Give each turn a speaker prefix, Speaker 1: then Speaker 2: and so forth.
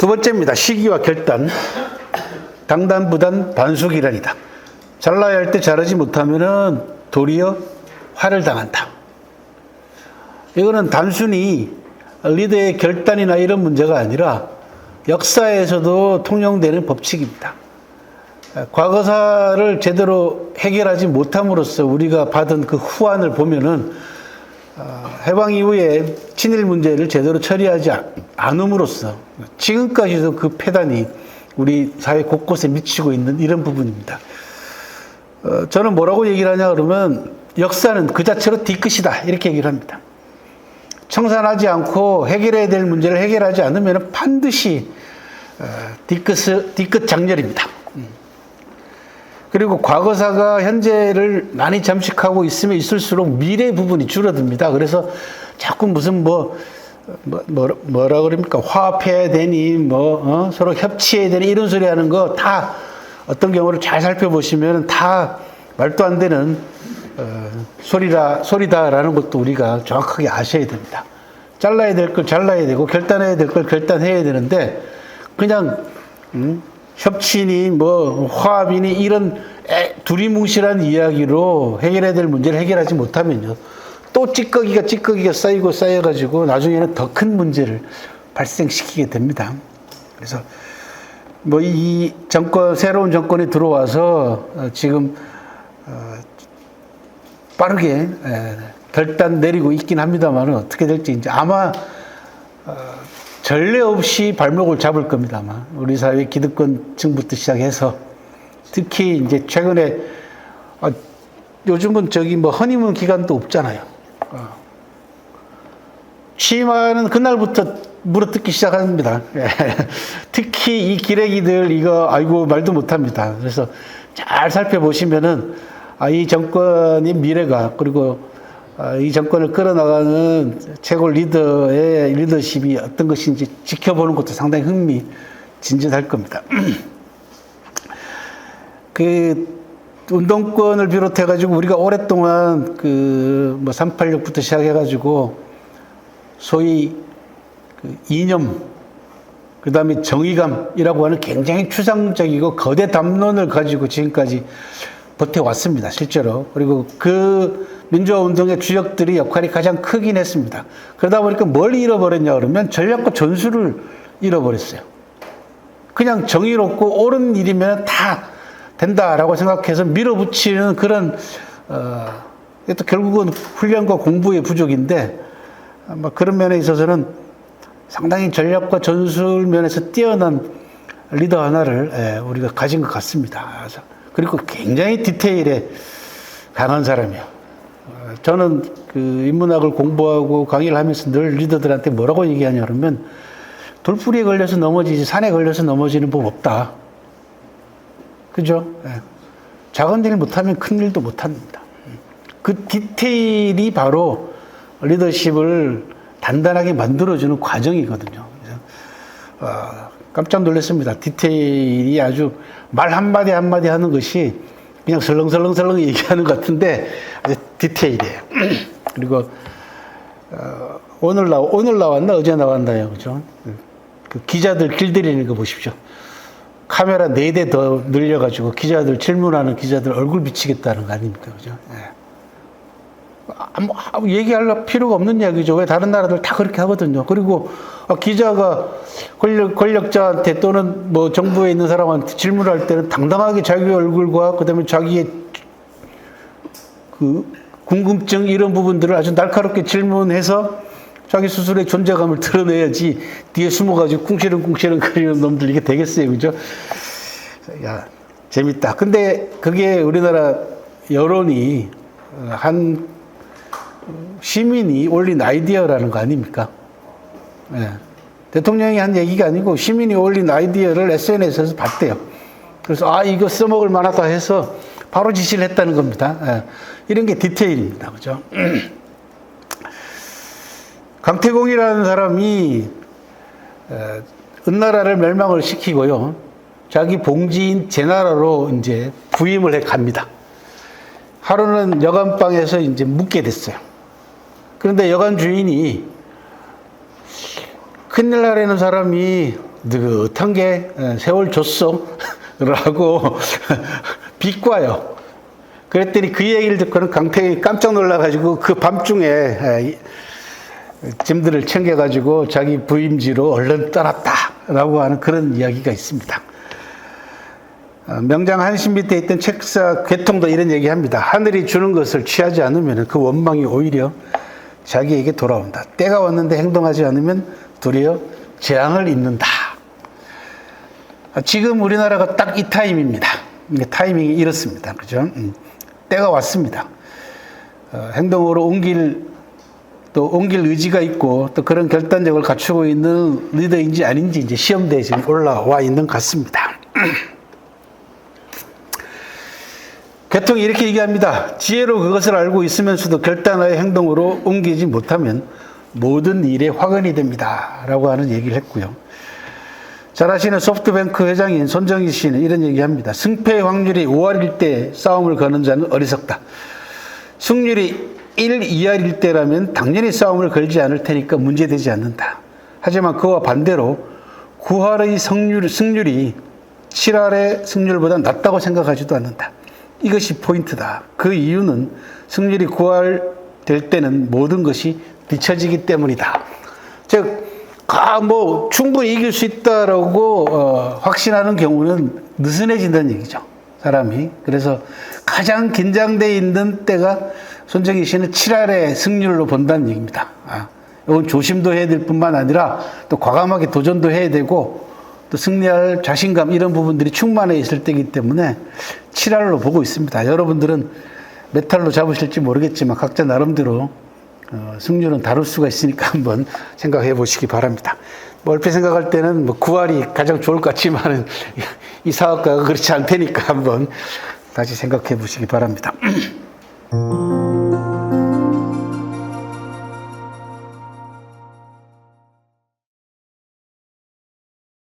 Speaker 1: 두 번째입니다. 시기와 결단. 당단부단 반숙이란이다. 잘라야 할때 잘하지 못하면은 도리어 화를 당한다. 이거는 단순히 리더의 결단이나 이런 문제가 아니라 역사에서도 통용되는 법칙입니다. 과거사를 제대로 해결하지 못함으로써 우리가 받은 그 후환을 보면은 어, 해방 이후에 친일 문제를 제대로 처리하지 않- 않음으로써 지금까지도 그 폐단이 우리 사회 곳곳에 미치고 있는 이런 부분입니다. 어, 저는 뭐라고 얘기를 하냐 그러면 역사는 그 자체로 뒤끝이다 이렇게 얘기를 합니다. 청산하지 않고 해결해야 될 문제를 해결하지 않으면 반드시 어, 뒤끝, 뒤끝 장렬입니다. 음. 그리고 과거사가 현재를 많이 잠식하고 있으면 있을수록 미래 부분이 줄어듭니다. 그래서 자꾸 무슨 뭐, 뭐, 뭐 뭐라 그럽니까? 화합해야 되니, 뭐, 어? 서로 협치해야 되니, 이런 소리 하는 거 다 어떤 경우를 잘 살펴보시면 다 말도 안 되는 어, 소리라, 소리다라는 것도 우리가 정확하게 아셔야 됩니다. 잘라야 될 걸 잘라야 되고, 결단해야 될 걸 결단해야 되는데, 그냥, 음, 협치니, 뭐, 화합이니, 이런 애- 두리뭉실한 이야기로 해결해야 될 문제를 해결하지 못하면요. 또 찌꺼기가 찌꺼기가 쌓이고 쌓여가지고 나중에는 더 큰 문제를 발생시키게 됩니다. 그래서 뭐 이 정권, 새로운 정권이 들어와서 어, 지금 어, 빠르게 에, 결단 내리고 있긴 합니다만 어떻게 될지 이제 아마 어, 전례 없이 발목을 잡을 겁니다 아마 우리 사회 기득권층부터 시작해서 특히 이제 최근에 아, 요즘은 저기 뭐 허니문 기간도 없잖아요. 어. 취임하는 그날부터 물어뜯기 시작합니다. 예. 특히 이 기레기들 이거 아이고 말도 못합니다. 그래서 잘 살펴보시면은 아, 이 정권의 미래가 그리고 아, 이 정권을 끌어나가는 최고 리더의 리더십이 어떤 것인지 지켜보는 것도 상당히 흥미진진할 겁니다. 그 운동권을 비롯해 가지고 우리가 오랫동안 그 뭐 386부터 시작해 가지고 소위 그 이념 그 다음에 정의감이라고 하는 굉장히 추상적이고 거대 담론을 가지고 지금까지 버텨왔습니다 실제로. 그리고 그 민주화 운동의 주역들이 역할이 가장 크긴 했습니다. 그러다 보니까 뭘 잃어버렸냐 그러면 전략과 전술을 잃어버렸어요. 그냥 정의롭고 옳은 일이면 다 된다라고 생각해서 밀어붙이는 그런 어, 또 결국은 훈련과 공부의 부족인데 아마 그런 면에 있어서는 상당히 전략과 전술 면에서 뛰어난 리더 하나를 예, 우리가 가진 것 같습니다. 그리고 굉장히 디테일에 강한 사람이요. 어, 저는 그 인문학을 공부하고 강의를 하면서 늘 리더들한테 뭐라고 얘기하냐 그러면 돌풀이에 걸려서 넘어지지 산에 걸려서 넘어지는 법 없다. 그죠? 예. 작은 일 못하면 큰 일도 못합니다. 그 디테일이 바로 리더십을 단단하게 만들어주는 과정이거든요. 어, 깜짝 놀랐습니다. 디테일이 아주 말 한마디 한마디 하는 것이 그냥 설렁설렁설렁 얘기하는 것 같은데 디테일이에요. 그리고 어, 오늘 나 오늘 나왔나 어제 나왔나요, 그죠? 그 기자들 길들이는 거 보십시오. 카메라 네 대 더 늘려가지고 기자들 질문하는 기자들 얼굴 비치겠다는 거 아닙니까, 그죠? 예. 아무, 아무 얘기할 필요가 없는 이야기죠. 왜 다른 나라들 다 그렇게 하거든요. 그리고 아, 기자가 권력, 권력자한테 또는 뭐 정부에 있는 사람한테 질문을 할 때는 당당하게 자기 얼굴과 그다음에 자기의 그 궁금증 이런 부분들을 아주 날카롭게 질문해서 자기 스스로의 존재감을 드러내야지 뒤에 숨어가지고 쿵시렁쿵시렁 거리는 놈들 이게 되겠어요. 그죠? 야, 재밌다. 근데 그게 우리나라 여론이 한 시민이 올린 아이디어라는 거 아닙니까? 예. 대통령이 한 얘기가 아니고 시민이 올린 아이디어를 SNS에서 봤대요. 그래서 아, 이거 써먹을 만하다 해서 바로 지시를 했다는 겁니다. 예. 이런 게 디테일입니다. 그죠? 강태공이라는 사람이 에, 은나라를 멸망을 시키고요. 자기 봉지인 제 나라로 이제 부임을 해 갑니다. 하루는 여관방에서 이제 묵게 됐어요. 그런데 여관 주인이 큰일 나라는 사람이 느긋한 게 에, 세월 줬어 라고 비꼬아요. 그랬더니 그 얘기를 듣고는 강태이 깜짝 놀라가지고 그 밤중에 짐들을 챙겨가지고 자기 부임지로 얼른 떠났다라고 하는 그런 이야기가 있습니다. 어, 명장 한신 밑에 있던 책사 괴통도 이런 얘기합니다. 하늘이 주는 것을 취하지 않으면 그 원망이 오히려 자기에게 돌아온다. 때가 왔는데 행동하지 않으면 도리어 재앙을 입는다. 아, 지금 우리나라가 딱 이 타임입니다. 타이밍이 이렇습니다. 그죠? 음, 때가 왔습니다. 어, 행동으로 옮길 또 옮길 의지가 있고 또 그런 결단력을 갖추고 있는 리더인지 아닌지 이제 시험대에 지금 올라와 있는 것 같습니다. 개통이 이렇게 얘기합니다. 지혜로 그것을 알고 있으면서도 결단하여 행동으로 옮기지 못하면 모든 일에 화근이 됩니다. 라고 하는 얘기를 했고요. 잘 아시는 소프트뱅크 회장인 손정희 씨는 이런 얘기 합니다. 승패의 확률이 5할일 때 싸움을 거는 자는 어리석다. 승률이 1 이하일 때라면 당연히 싸움을 걸지 않을 테니까 문제되지 않는다. 하지만 그와 반대로 9할의 승률, 승률이 7할의 승률보다 낮다고 생각하지도 않는다. 이것이 포인트다. 그 이유는 승률이 9할 될 때는 모든 것이 뒤처지기 때문이다. 즉, 아, 뭐, 충분히 이길 수 있다라고, 어, 확신하는 경우는 느슨해진다는 얘기죠. 사람이. 그래서 가장 긴장돼 있는 때가 손정희 씨는 7할의 승률로 본다는 얘기입니다. 아, 이건 조심도 해야 될 뿐만 아니라 또 과감하게 도전도 해야 되고 또 승리할 자신감 이런 부분들이 충만해 있을 때이기 때문에 7할로 보고 있습니다. 여러분들은 몇 할로 잡으실지 모르겠지만 각자 나름대로 어, 승률은 다룰 수가 있으니까 한번 생각해 보시기 바랍니다. 뭐 얼핏 생각할 때는 뭐 9할이 가장 좋을 것 같지만은 이 사업가가 그렇지 않다니까 한번 다시 생각해 보시기 바랍니다.